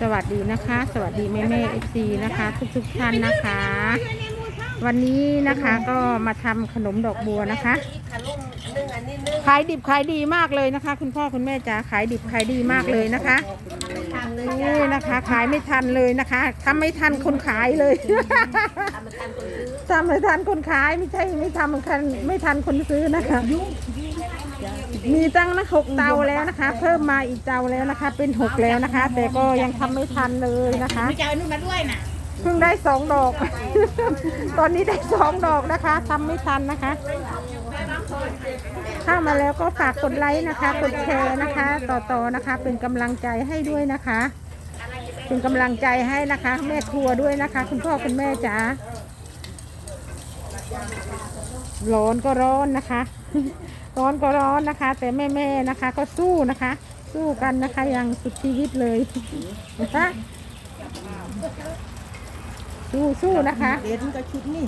สวัสดีนะคะ สวัสดีแม่แม่เอฟซีนะคะ ทุกทุกท่านนะคะ วันนี้นะคะก็มาทำขนมดอกบัวนะคะขายดิบขายดีมากเลยนะคะ คุณพ่อคุณแม่จ๋าขายดิบขายดีมากเลยนะคะนี่นะคะ ขายไม่ทันเลยนะคะทำไม่ทันคนขายเลยทำไม่ทันคนขายไม่ใช่ไม่ทำกันไม่ทันคนซื้อนะคะ มีตั้งนะหกเตาแล้วนะคะ เพิ่มมาอีกเตาแล้วนะคะ เป็นหกแล้วนะคะ แต่ก็ยังทำไม่ทันเลยนะคะไม่จะเอานู่นมาด้วยน่ะเพิ่งได้สองดอก ตอนนี้ได้สองดอกนะคะทำไม่ทันนะคะเข้ามาแล้วก็ฝากกดไลค์นะคะ กดแชร์นะคะ ต่อๆนะคะ เป็นกำลังใจให้ด้วยนะคะ เป็นกำลังใจให้นะคะ แม่ครัวด้วยนะคะ คุณพ่อคุณแม่จ๋าร้อนก็ร้อนนะคะ ร้อนก็ร้อนนะคะ แต่แม่ๆนะคะ ก็สู้นะคะ สู้กันนะคะอย่างสุดชีวิตเลยนะคะสู้สู้นะคะเด่นก็ชุดนี่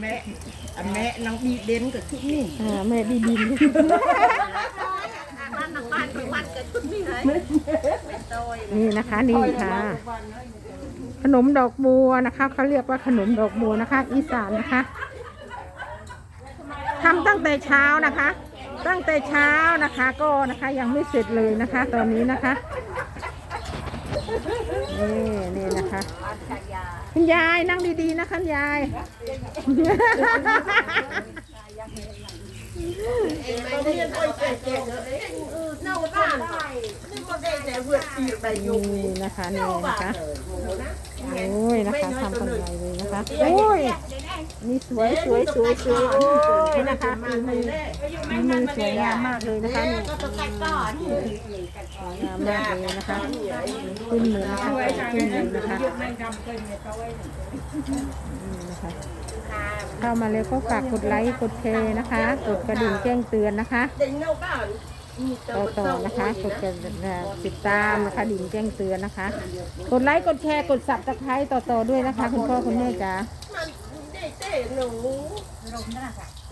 แม่อันแม่นางบีเด่นกับชุดนี่อ่าแม่ดีดินนี่นะคะนี่ค่ะ ขนมดอกบัวนะคะเขาเรียกว่าขนมดอกบัวนะคะ อีสานนะคะ ทำตั้งแต่เช้านะคะ ตั้งแต่เช้านะคะ ก็นะคะยังไม่เสร็จเลยนะคะ ตอนนี้นะคะนี่นี่นะคะคุณยายนั่งดีๆนะคะคุณยาย นี่นะคะนี่นะคะโอ้ยนะคะทำกันใหญ่เลยนะคะโอ้ยนี่สวยสวยสวยสวยโอ้ยนะคะฝีมือฝีมือสวยงามมากเลยนะคะนี่สวยงามมากเลยนะคะขึ้นเลยนะคะขึ้นเลยนะคะนี่นะคะเข้ามาแล้วก็ฝากกดไลค์กดแชร์นะคะ กดกระดิ่งแจ้งเตือนนะคะ ต่อต่อนะคะกดกันติดตามนะคะดิ่งแจ้งเตือนนะคะ กดไลค์กดแชร์กดสับตะไคร้ต่อต่อด้วยนะคะ คุณพ่อคุณแม่จ๋า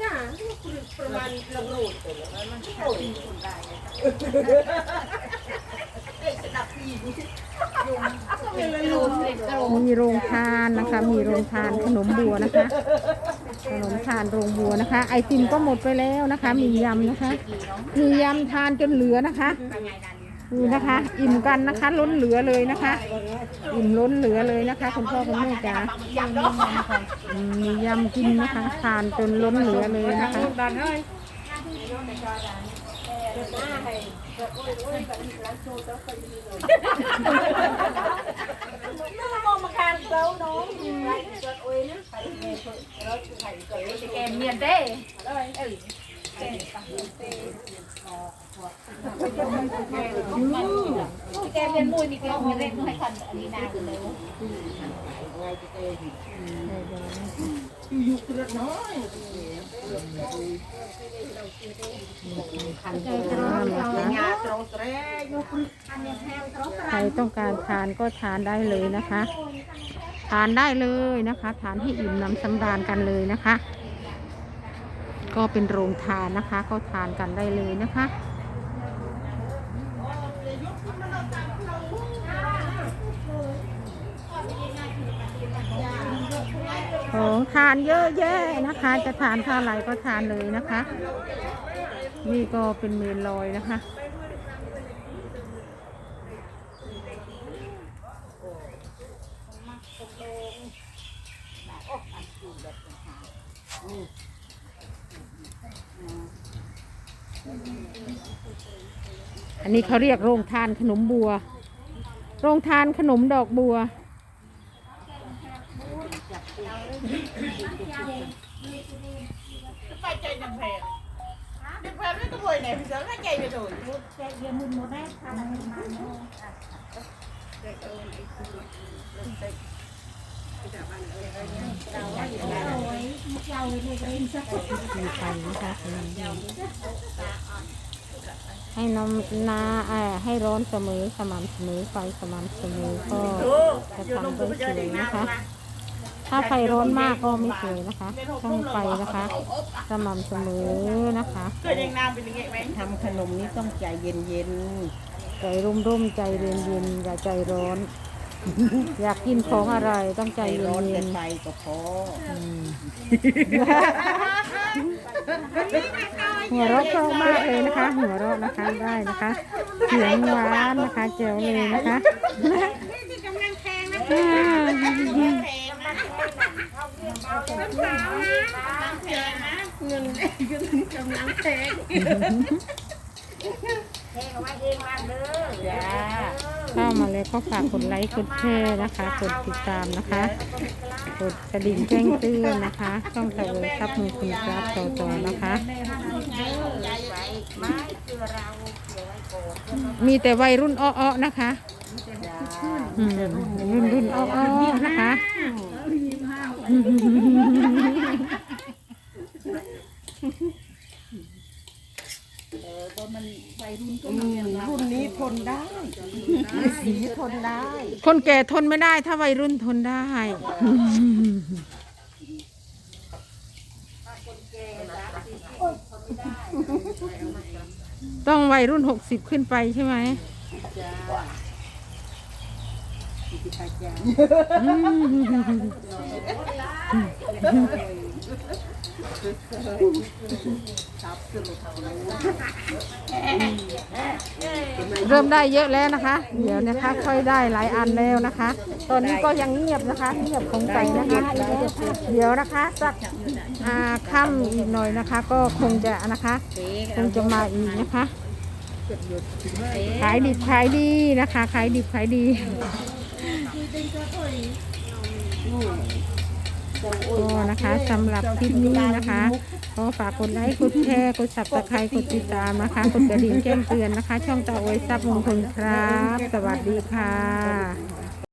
จ้าประมาณละโหลดมันโหลดมีโรงทานนะคะ มีโรงทานขนมบัวนะคะ ขนมทานโรงบัวนะคะ ไอติมก็หมดไปแล้วนะคะ มียำนะคะ มียำทานจนเหลือนะคะดูนะคะ อิ่มกันนะคะ ล้นเหลือเลยนะคะ อิ่มล้นเหลือเลยนะคะคุณพ่อคุณแม่จ๋ามียำกินนะคะทานจนล้นเหลือเลยนะคะดันให้ แกมเมียนเด้แกเมียนมุยนี่แกเมียนเล็กน้อยคันอันนี้นาคือเลยอยู่กระน้อยงาตรงแตรยใครต้องการทานก็ทานได้เลยนะคะ ทานได้เลยนะคะทานให้อิ่มน้ำสำราญกันเลยนะคะ ก็เป็นโรงทานนะคะ ก็ทานกันได้เลยนะคะของทานเยอะแยะนะคะ จะทานเท่าไหร่ก็ทานเลยนะคะ นี่ก็เป็นเมนลอยนะคะ อันนี้เขาเรียกโรงทานขนมบัว โรงทานขนมดอกบัวไป ม่ต้องรวยไหนพี่เสือก็ใจไปโดนแกเมียนมุนหมดแม่ทำมันมาเนาะมีไฟนะคะให้น้ำนาเอ่อให้ร้อนเสมอสม่ำเสมอไฟสม่ำเสมอก็จะทำได้สวยนะคะ ถ้าไฟร้อนมากก็ไม่สวยนะคะต้องไฟนะคะ สม่ำเสมอนะคะเกิดยังน้ำเป็นยังไงไหมทำขนมนี้ต้องใจเย็นเย็นใจร่มๆใจเย็นๆอย่าใจร้อน อยากกินของอร่อยต้องๆใจใจร้อนเย็เกินนไปก็พอๆหัวเราะเพราะมากเลยนะคะ หัวเราะนะคะได้นะคะเสียงหวานนะคะเจ๋วเลยนะคะที่กำลังแพงนะอ่าแพงนะสาวนะแพงนะเงินกำลังแพงเทเอาไว้เองมาเด้อจ้า เข้ามาแล้วก็ฝากกดไลค์กดแชร์นะคะ กดติดตามนะคะ กดกระดิ่งแจ้งเตือนนะคะช่องตะเวนครับมือคุณครับต่อๆนะคะไว้ไม่คือเราเกี่ยวไว้ก่อนมีแต่วัยรุ่นอ้อๆนะคะ อืมรุ่นรุ่นอ้อๆนะคะรุ่นนี้ทนได้สีทนได้ คนแก่ทนไม่ได้ ถ้าวัยรุ่นทนได้ ต้องวัยรุ่นหกสิบขึ้นไปใช่ไหม เริ่มได้เยอะแล้วนะคะ เดี๋ยวนะคะ ค่อยได้หลายอันแล้วนะคะ ตอนนี้ก็ยังเงียบนะคะ เงียบของใจนะคะ เดี๋ยวนะคะสักอ่าค่ำอีกหน่อยนะคะ ก็คงจะนะคะคงจะมาอีกนะคะ ขายดิบขายดีนะคะ ขายดิบขายดี ก็นะคะสำหรับคลิปนี้นะคะก็ฝากกดไลค์กดแชร์กดสับตะไคร้กดติดตามนะคะกดกระดิ่งแจ้งเตือนนะคะ ช่องตาโอยซับมงคลครับ สวัสดีค่ะ